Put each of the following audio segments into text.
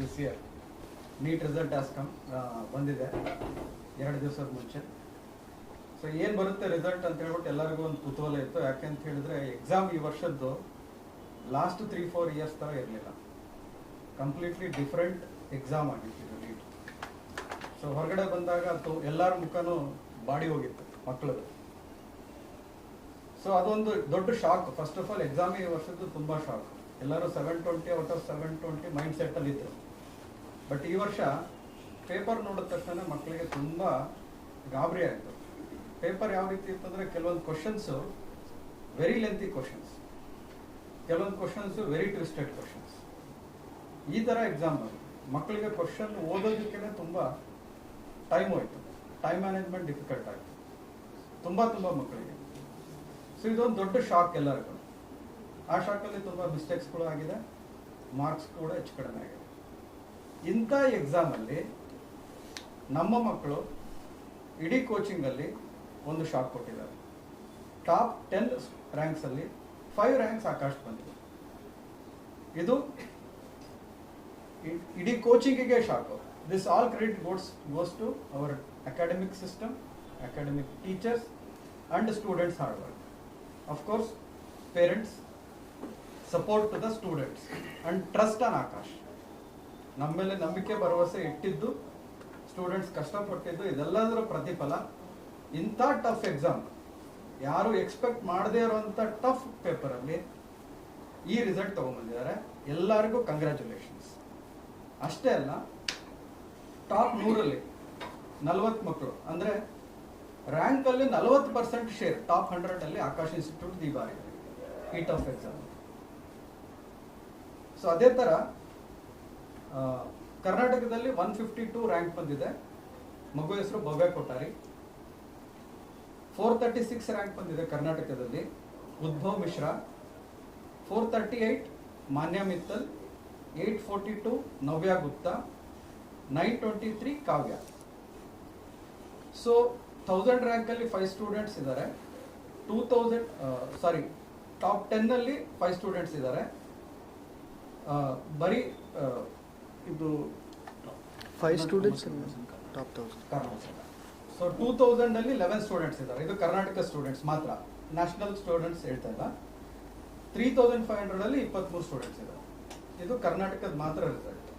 This year NEET result has come ಬಂದಿದೆ. ಎರಡು ದಿವಸದ ಮುಂಚೆ. ಸೊ ಏನು ಬರುತ್ತೆ ರಿಸಲ್ಟ್ ಅಂತ ಹೇಳ್ಬಿಟ್ಟು ಎಲ್ಲರಿಗೂ ಒಂದು ಕುತೂಹಲ ಇತ್ತು. ಯಾಕೆ ಅಂತ ಹೇಳಿದ್ರೆ ಎಕ್ಸಾಮ್ ಈ ವರ್ಷದ್ದು ಲಾಸ್ಟ್ ತ್ರೀ ಫೋರ್ ಇಯರ್ಸ್ ಥರ ಇರಲಿಲ್ಲ. ಕಂಪ್ಲೀಟ್ಲಿ ಡಿಫ್ರೆಂಟ್ ಎಕ್ಸಾಮ್ ಆಗಿತ್ತು ನೀಟ್ ಸೊ ಹೊರಗಡೆ ಬಂದಾಗ ಅದು ಎಲ್ಲರ ಮುಖನೂ ಬಾಡಿ ಹೋಗಿತ್ತು ಮಕ್ಕಳದು ಸೊ ಅದೊಂದು ದೊಡ್ಡ shock first of all exam ಈ ವರ್ಷದ್ದು ತುಂಬ ಶಾಕ್ ಎಲ್ಲರೂ seven twenty out of seven twenty mind set ಅಲ್ಲಿ ಇದ್ರು. ಬಟ್ ಈ ವರ್ಷ ಪೇಪರ್ ನೋಡಿದ ತಕ್ಷಣ ಮಕ್ಕಳಿಗೆ ತುಂಬ ಗಾಬರಿ ಆಯಿತು. ಪೇಪರ್ ಯಾವ ರೀತಿ ಇತ್ತಂದರೆ ಕೆಲವೊಂದು ಕ್ವಶನ್ಸು ವೆರಿ ಲೆಂತಿ ಕ್ವಶನ್ಸ್ ಕೆಲವೊಂದು ಕ್ವಶನ್ಸು ವೆರಿ ಟ್ವಿಸ್ಟೆಡ್ ಕ್ವಶನ್ಸ್ ಈ ಥರ ಎಕ್ಸಾಮ್ ಮಕ್ಕಳಿಗೆ ಕ್ವಶನ್ ಓದೋದಕ್ಕೆ ತುಂಬ ಟೈಮ್ ಹೋಯ್ತು. ಟೈಮ್ ಮ್ಯಾನೇಜ್ಮೆಂಟ್ ಡಿಫಿಕಲ್ಟ್ ಆಯಿತು. ತುಂಬ ತುಂಬ ಮಕ್ಕಳಿಗೆ. ಸೊ ಇದೊಂದು ದೊಡ್ಡ ಶಾಕ್ ಎಲ್ಲರಿಗೂ. ಆ ಶಾಕಲ್ಲಿ ತುಂಬ ಮಿಸ್ಟೇಕ್ಸ್ಗಳು ಆಗಿದೆ. ಮಾರ್ಕ್ಸ್ ಕೂಡ ಹೆಚ್ಚು ಕಡಿಮೆ ಆಗಿದೆ. ಇಂಥ ಎಕ್ಸಾಮಲ್ಲಿ ನಮ್ಮ ಮಕ್ಕಳು ಇಡೀ ಕೋಚಿಂಗಲ್ಲಿ ಒಂದು ಶಾಕ್ ಕೊಟ್ಟಿದ್ದಾರೆ. ಟಾಪ್ ಟೆನ್ ರ್ಯಾಂಕ್ಸಲ್ಲಿ ಫೈವ್ ರ್ಯಾಂಕ್ಸ್ ಆಕಾಶ್ ಬಂದಿದೆ. ಇದು ಇಡೀ ಕೋಚಿಂಗಿಗೆ shock this all credit gods goes to our academic system academic teachers and students hard work of course parents support to the students students trust on Aakash ನಮ್ಮ ಮೇಲೆ ನಂಬಿಕೆ ಭರವಸೆ ಇಟ್ಟಿದ್ದು students ಕಷ್ಟಪಟ್ಟಿದ್ದು ಇದೆಲ್ಲದರ ಪ್ರತಿಫಲ. ಇಂಥ ಟಫ್ ಎಕ್ಸಾಮ್ ಯಾರು ಎಕ್ಸ್ಪೆಕ್ಟ್ ಮಾಡದೇ ಇರುವಂಥ ಟಫ್ ಪೇಪರಲ್ಲಿ ಈ ರಿಸಲ್ಟ್ ತಗೊಂಡ್ಬಂದಿದ್ದಾರೆ ಎಲ್ಲರಿಗೂ ಕಂಗ್ರ್ಯಾಚುಲೇಷನ್ಸ್ ಅಷ್ಟೇ ಅಲ್ಲ ಟಾಪ್ ನೂರಲ್ಲಿ ನಲವತ್ತು ಮಕ್ಕಳು ಅಂದರೆ ರ್ಯಾಂಕಲ್ಲಿ ನಲವತ್ತು ಪರ್ಸೆಂಟ್ ಶೇರ್ ಟಾಪ್ ಹಂಡ್ರೆಡ್ ಅಲ್ಲಿ ಆಕಾಶ್ ಇನ್ಸ್ಟಿಟ್ಯೂಟ್ ಈ ಬಾರಿ ಈ ಟಫ್ ಎಕ್ಸಾಮ್ ಸೊ ಅದೇ ಆ, ಕರ್ನಾಟಕದಲ್ಲಿ ಒನ್ ಫಿಫ್ಟಿ ಟೂ ರ್ಯಾಂಕ್ ಬಂದಿದೆ. ಮಗು ಹೆಸರು Bhavya Kottari four thirty six rank ಬಂದಿದೆ ಕರ್ನಾಟಕದಲ್ಲಿ. Udbhav Mishra. Four thirty eight Manya Mittal. Eight forty two Navya Gupta. Nine twenty three Kavya so thousand ರ್ಯಾಂಕಲ್ಲಿ five students ಇದ್ದಾರೆ. Two thousand sorry top ಟೆನ್ನಲ್ಲಿ five students ಇದ್ದಾರೆ. ಬರೀ ಇದು five students top thousand so two ತೌಸಂಡಲ್ಲಿ eleven students ಇದ್ದಾರೆ. ಇದು Karnataka students ಮಾತ್ರ. National students ಹೇಳ್ತಾ ಇಲ್ಲ. ತ್ರೀ ತೌಸಂಡ್ ಫೈವ್ ಹಂಡ್ರೆಡಲ್ಲಿ ಇಪ್ಪತ್ತ್ಮೂರು ಸ್ಟೂಡೆಂಟ್ಸ್ ಇದ್ದಾರೆ. ಇದು ಕರ್ನಾಟಕದ ಮಾತ್ರ ರಿಸಲ್ಟ್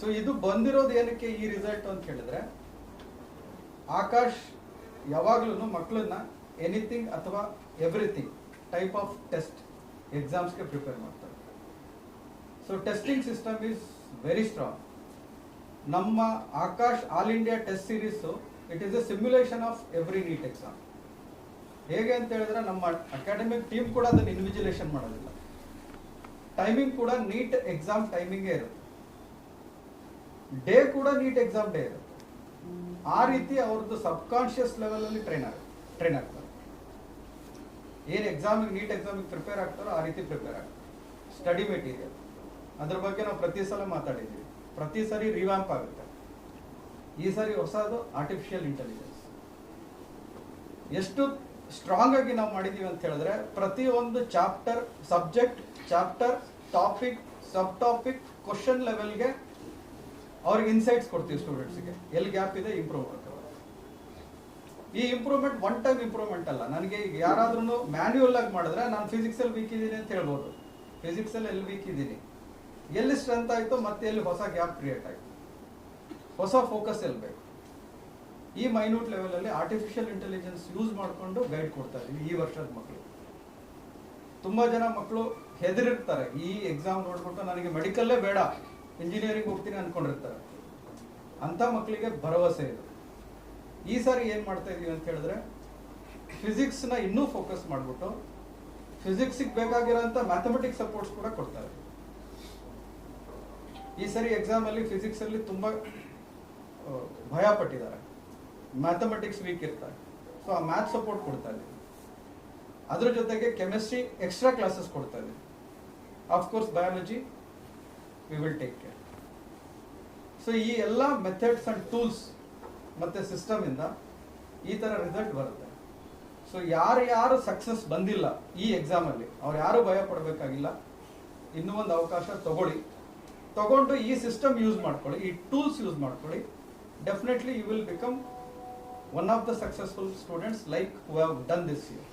ಸೊ ಇದು ಬಂದಿರೋದು ಏನಕ್ಕೆ ಈ ರಿಸಲ್ಟ್ ಅಂತ ಹೇಳಿದ್ರೆ ಆಕಾಶ್ ಯಾವಾಗ್ಲೂ ಮಕ್ಕಳನ್ನ ಎನಿಥಿಂಗ್ ಅಥವಾ ಎವ್ರಿಥಿಂಗ್ ಟೈಪ್ ಆಫ್ ಟೆಸ್ಟ್ ಎಕ್ಸಾಮ್ಸ್ಗೆ ಪ್ರಿಪೇರ್ ಮಾಡ್ತಾರೆ. So testing system is very strong ನಮ್ಮ Aakash all India test series it is a simulation of every NEET exam ಹೇಗೆ ಅಂತ ಹೇಳಿದ್ರೆ, ನಮ್ಮ ಅಕಾಡೆಮಿಕ್ ಟೀಮ್ ಕೂಡ ಅದನ್ನು ಇನ್ವಿಜಿಲೇಷನ್ ಮಾಡೋದಿಲ್ಲ. ಟೈಮಿಂಗ್ ಕೂಡ ನೀಟ್ ಎಕ್ಸಾಮ್ ಟೈಮಿಂಗೇ ಇರುತ್ತೆ. ಡೇ ಕೂಡ ನೀಟ್ ಎಕ್ಸಾಮ್ ಡೇ ಇರುತ್ತೆ. ಆ ರೀತಿ ಅವ್ರದ್ದು ಸಬ್ ಕಾನ್ಶಿಯಸ್ ಲೆವೆಲ್ ಅಲ್ಲಿ ಟ್ರೈನ್ ಆಗುತ್ತೆ ಟ್ರೈನ್ ಆಗ್ತಾರೆ. ಏನು ಎಕ್ಸಾಮಿಗೆ ನೀಟ್ ಎಕ್ಸಾಮಿಗೆ ಪ್ರಿಪೇರ್ ಆಗ್ತಾರೋ ಆ ರೀತಿ ಪ್ರಿಪೇರ್ ಆಗ್ತಾರೆ. ಸ್ಟಡಿ ಮೆಟೀರಿಯಲ್ ಅದ್ರ ಬಗ್ಗೆ ನಾವು ಪ್ರತಿ ಸಲ ಮಾತಾಡಿದ್ದೀವಿ ಪ್ರತಿ ಸರಿ ರಿವ್ಯಾಂಪ್ ಆಗುತ್ತೆ. ಈ ಸರಿ ಹೊಸದು ಆರ್ಟಿಫಿಷಿಯಲ್ ಇಂಟೆಲಿಜೆನ್ಸ್ ಎಷ್ಟು ಸ್ಟ್ರಾಂಗ್ ಆಗಿ ನಾವು ಮಾಡಿದೀವಿ ಅಂತ ಹೇಳಿದ್ರೆ, ಪ್ರತಿಯೊಂದು chapter subject chapter topic sub topic question ಲೆವೆಲ್ಗೆ ಅವ್ರಿಗೆ ಇನ್ಸೈಟ್ಸ್ ಕೊಡ್ತೀವಿ ಸ್ಟೂಡೆಂಟ್ಸ್ಗೆ ಎಲ್ಲಿ ಗ್ಯಾಪ್ ಇದೆ ಇಂಪ್ರೂವ್ ಮಾಡ್ತೀವಿ ಈ ಇಂಪ್ರೂವ್ಮೆಂಟ್ ಒನ್ ಟೈಮ್ ಇಂಪ್ರೂವ್ಮೆಂಟ್ ಅಲ್ಲ. ನನಗೆ ಈಗ ಯಾರಾದ್ರೂ ಮ್ಯಾನ್ಯುವಲ್ ಆಗಿ ಮಾಡಿದ್ರೆ ನಾನು ಫಿಸಿಕ್ಸ್ ಅಲ್ಲಿ ವೀಕ್ ಇದ್ದೀನಿ ಅಂತ ಹೇಳ್ಬೋದು. ಫಿಸಿಕ್ಸ್ ಅಲ್ಲಿ ಎಲ್ಲಿ ವೀಕ್ ಇದ್ದೀನಿ? ಎಲ್ಲಿ ಸ್ಟ್ರೆಂತ್ ಆಯ್ತು ಮತ್ತೆ ಎಲ್ಲಿ ಹೊಸ ಗ್ಯಾಪ್ ಕ್ರಿಯೇಟ್ ಆಯ್ತು. ಹೊಸ ಫೋಕಸ್ ಎಲ್ಲಿ ಬೇಕು? ಈ ಮೈನ್ಯೂಟ್ ಲೆವೆಲ್ ಅಲ್ಲಿ ಆರ್ಟಿಫಿಷಿಯಲ್ ಇಂಟೆಲಿಜೆನ್ಸ್ ಯೂಸ್ ಮಾಡಿಕೊಂಡು ಗೈಡ್ ಕೊಡ್ತಾ ಇದ್ದೀವಿ ಈ ವರ್ಷದ ಮಕ್ಕಳು ತುಂಬಾ ಜನ ಮಕ್ಕಳು ಹೆದರಿರ್ತಾರೆ. ಈ ಎಕ್ಸಾಮ್ ನೋಡ್ಬಿಟ್ಟು ನನಗೆ ಮೆಡಿಕಲ್ಲೇ ಬೇಡ ಇಂಜಿನಿಯರಿಂಗ್ ಹೋಗ್ತೀನಿ ಅನ್ಕೊಂಡಿರ್ತಾರೆ. ಅಂತ ಮಕ್ಕಳಿಗೆ ಭರವಸೆ ಇದೆ. ಈ ಸಾರಿ ಏನ್ ಮಾಡ್ತಾ ಇದೀವಿ ಅಂತ ಹೇಳಿದ್ರೆ ಫಿಸಿಕ್ಸ್ನ ಇನ್ನೂ ಫೋಕಸ್ ಮಾಡ್ಬಿಟ್ಟು ಫಿಸಿಕ್ಸ್ ಬೇಕಾಗಿರೋಂಥ ಮ್ಯಾಥಮೆಟಿಕ್ಸ್ ಸಪೋರ್ಟ್ಸ್ ಕೂಡ ಕೊಡ್ತಾರೆ. ಈ ಸರಿ ಎಕ್ಸಾಮ್ ಅಲ್ಲಿ ಫಿಸಿಕ್ಸ್ ಅಲ್ಲಿ ತುಂಬಾ ಭಯ ಪಟ್ಟಿದ್ದಾರೆ. ಮ್ಯಾಥಮೆಟಿಕ್ಸ್ ವೀಕ್ ಇರ್ತಾರೆ. ಸೊ ಆ ಮ್ಯಾಥ್ ಸಪೋರ್ಟ್ ಕೊಡ್ತಾ ಇದ್ದೀವಿ ಅದ್ರ ಜೊತೆಗೆ ಕೆಮಿಸ್ಟ್ರಿ ಎಕ್ಸ್ಟ್ರಾ ಕ್ಲಾಸಸ್ ಕೊಡ್ತಾ ಇದ್ದೀವಿ course biology we will take care so ಈ ಎಲ್ಲ ಮೆಥಡ್ಸ್ ಅಂಡ್ ಟೂಲ್ಸ್ ಮತ್ತೆ ಸಿಸ್ಟಮ್ ಇಂದ ಈ ತರ ರಿಸಲ್ಟ್ ಬರುತ್ತೆ. ಸೊ ಯಾರು ಯಾರು ಸಕ್ಸಸ್ ಬಂದಿಲ್ಲ ಈ ಎಕ್ಸಾಮ್ ಅಲ್ಲಿ, ಅವ್ರು ಯಾರು ಭಯ ಪಡಬೇಕಾಗಿಲ್ಲ, ಇನ್ನೂ ಒಂದು ಅವಕಾಶ ತಗೊಳ್ಳಿ. ತಗೊಂಡು ಈ ಸಿಸ್ಟಮ್ ಯೂಸ್ ಮಾಡ್ಕೊಳ್ಳಿ, ಈ ಟೂಲ್ಸ್ ಯೂಸ್ ಮಾಡ್ಕೊಳ್ಳಿ. Definitely you will become one of the successful students like who have done this year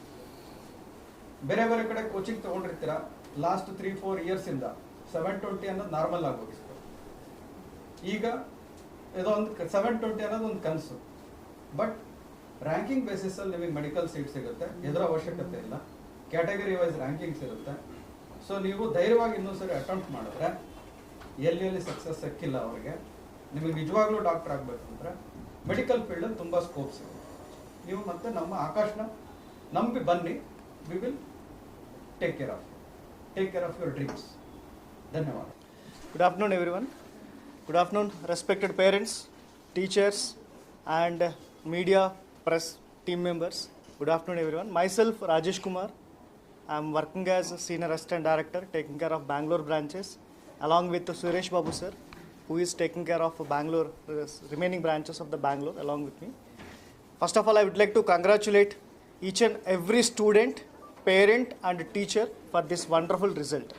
ಬೇರೆ ಬೇರೆ ಕಡೆ ಕೋಚಿಂಗ್ ತೊಗೊಂಡಿರ್ತೀರ? ಲಾಸ್ಟ್ ತ್ರೀ ಫೋರ್ ಇಯರ್ಸ್ ಇಂದ ಸೆವೆನ್ ಟ್ವೆಂಟಿ ಅನ್ನೋದು ನಾರ್ಮಲ್ ಆಗೋಗಿತ್ತು ಈಗ ಇದೊಂದು ಸೆವೆನ್ ಟ್ವೆಂಟಿ ಅನ್ನೋದು ಒಂದು ಕನಸು. ಬಟ್ ರ್ಯಾಂಕಿಂಗ್ ಬೇಸಿಸ್ ಅಲ್ಲಿ ನಿಮಗೆ ಮೆಡಿಕಲ್ ಸೀಟ್ ಸಿಗುತ್ತೆ, ಎದುರ ಅವಶ್ಯಕತೆ ಇಲ್ಲ. ಕ್ಯಾಟಗರಿ ವೈಸ್ ರ್ಯಾಂಕಿಂಗ್ಸ್ ಇರುತ್ತೆ. ಸೊ ನೀವು ಧೈರ್ಯವಾಗಿ ಇನ್ನೊಂದು ಸರಿ ಅಟೆಂಪ್ಟ್ ಮಾಡಿದ್ರೆ ಎಲ್ಲಿ ಎಲ್ಲಿ ಸಕ್ಸಸ್ ಸಿಕ್ಕಿಲ್ಲ ಅವರಿಗೆ ನಿಮಗೆ ನಿಜವಾಗ್ಲೂ ಡಾಕ್ಟರ್ ಆಗಬೇಕು ಅಂದ್ರೆ ಮೆಡಿಕಲ್ ಫೀಲ್ಡಲ್ಲಿ ತುಂಬ ಸ್ಕೋಪ್ಸ್ ಇದೆ ನೀವು ಮತ್ತೆ ನಮ್ಮ ಆಕಾಶನ ನಂಬಿ ಬನ್ನಿ we will take care of take care of your dreams ಧನ್ಯವಾದ Good afternoon, everyone. Good afternoon, respected parents, teachers, and media, press, team members. Good afternoon, everyone. Myself, Rajesh Kumar. I'm working as a senior assistant director, taking care of Bangalore branches, along with Suresh Babu sir, who is taking care of Bangalore uh, remaining branches of the Bangalore, along with me. First of all, I would like to congratulate each and every student, parent, and teacher for this wonderful result.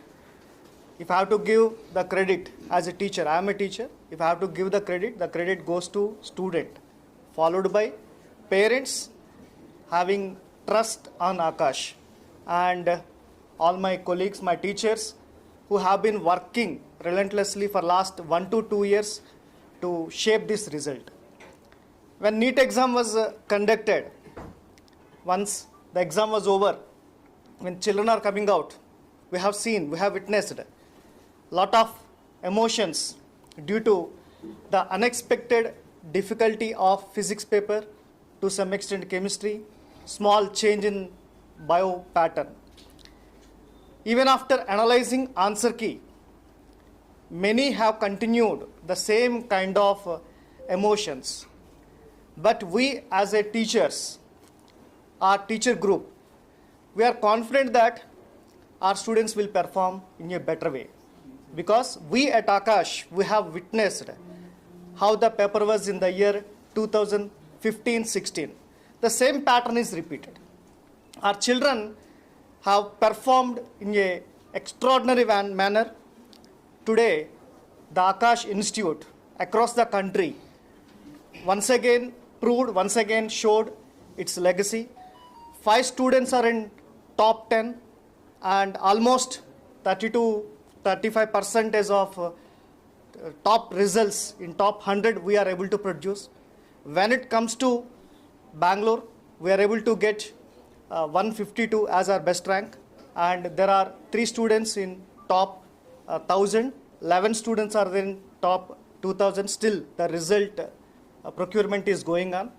If I have to give the credit as a teacher, I am a teacher. If I have to give the credit, the credit goes to student, followed by parents having trust on Akash, and all my colleagues, my teachers, who have been working relentlessly for last one to two years to shape this result. When NEET exam was uh, conducted, once the exam was over, when children are coming out, we have seen, we have witnessed lot of emotions due to the unexpected difficulty of physics paper, to some extent chemistry, small change in bio pattern. Even after analyzing answer key, many have continued the same kind of uh, emotions. But we as a teachers, our teacher group, we are confident that our students will perform in a better way. Because we at akash we have witnessed how the paper was in the year 2015-16 the same pattern is repeated. Our children have performed in a extraordinary manner today the akash institute across the country once again proved, once again showed its legacy. Five students are in top 10 and almost 32 35 percentage of uh, top results in top 100 we are able to produce. When it comes to Bangalore, we are able to get 152 as our best rank. And there are three students in top uh, 1000 11 students are in top 2000 still the result uh, procurement is going on.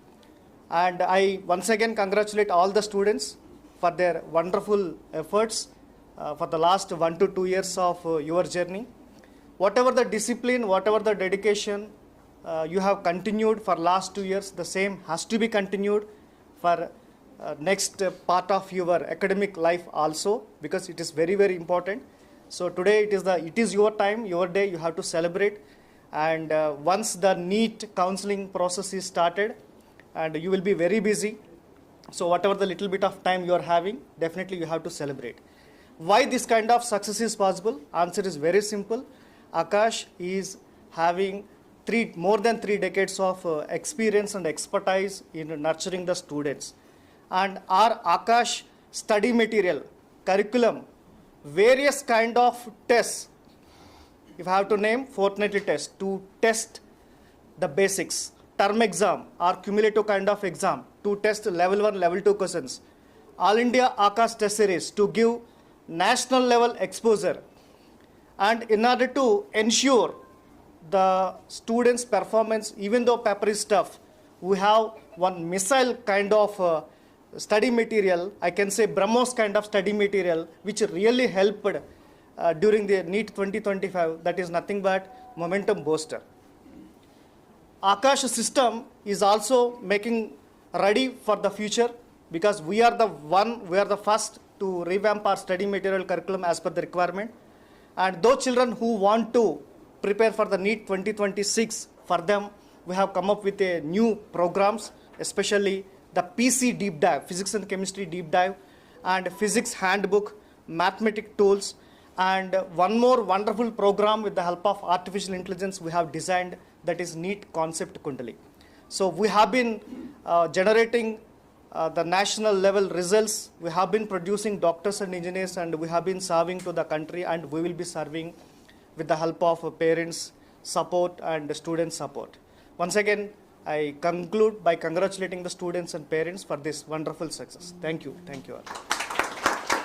And i once again congratulate all the students for their wonderful efforts uh, for the last 1 to 2 years of uh, your journey. Whatever the discipline whatever the dedication uh, you have continued for last 2 years the same has to be continued for uh, next uh, part of your academic life also because it is very very important. So today it is the it is your time your day you have to celebrate. And uh, once the neat counseling process is started and you will be very busy. So whatever the little bit of time you are having definitely you have to celebrate. Why this kind of success is possible? Answer is very simple. Akash is having three more than 3 decades of uh, experience and expertise in nurturing the students and our akash study material curriculum various kind of tests. If I have to name fortnightly test to test the basics, term exam or cumulative kind of exam to test level 1, level 2 questions, all India Akash test series to give national level exposure. And in order to ensure the students performance even though paper is tough we have one missile kind of uh, study material i can say brahmos kind of study material which really helped uh, during the NEET 2025 that is nothing but momentum booster Akash system is also making ready for the future because we are the one, we are the first to revamp our study material curriculum as per the requirement. And those children who want to prepare for the NEET 2026, for them, we have come up with a new programs, especially the PC deep dive, physics and chemistry deep dive, and physics handbook, mathematic tools, And one more wonderful program with the help of artificial intelligence we have designed that is NEAT Concept Kundali. So we have been uh, generating uh, the national level results. We have been producing doctors and engineers, and we have been serving to the country, and we will be serving with the help of parents' support and student support. Once again, I conclude by congratulating the students and parents for this wonderful success. Thank you. Thank you all.